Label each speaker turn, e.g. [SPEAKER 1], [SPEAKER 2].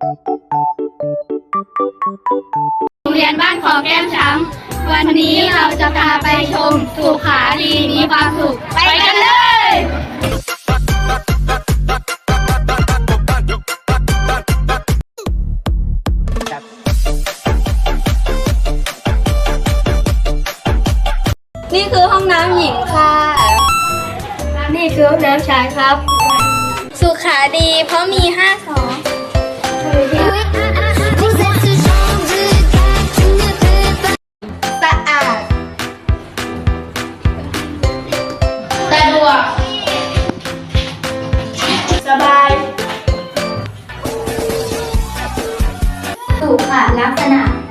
[SPEAKER 1] โรงเรียนบ้านขอแก้มช้ำวันนี้เราจะพาไปชมสุขาดีมีความสุข ไปกันเลย
[SPEAKER 2] นี่คือห้องน้ำหญิงค่ะ
[SPEAKER 1] นี่คือห้องน้ำชายครับ
[SPEAKER 2] สุขาดีเพราะมีห้า
[SPEAKER 1] วก สบาย
[SPEAKER 2] สุขลักษณะ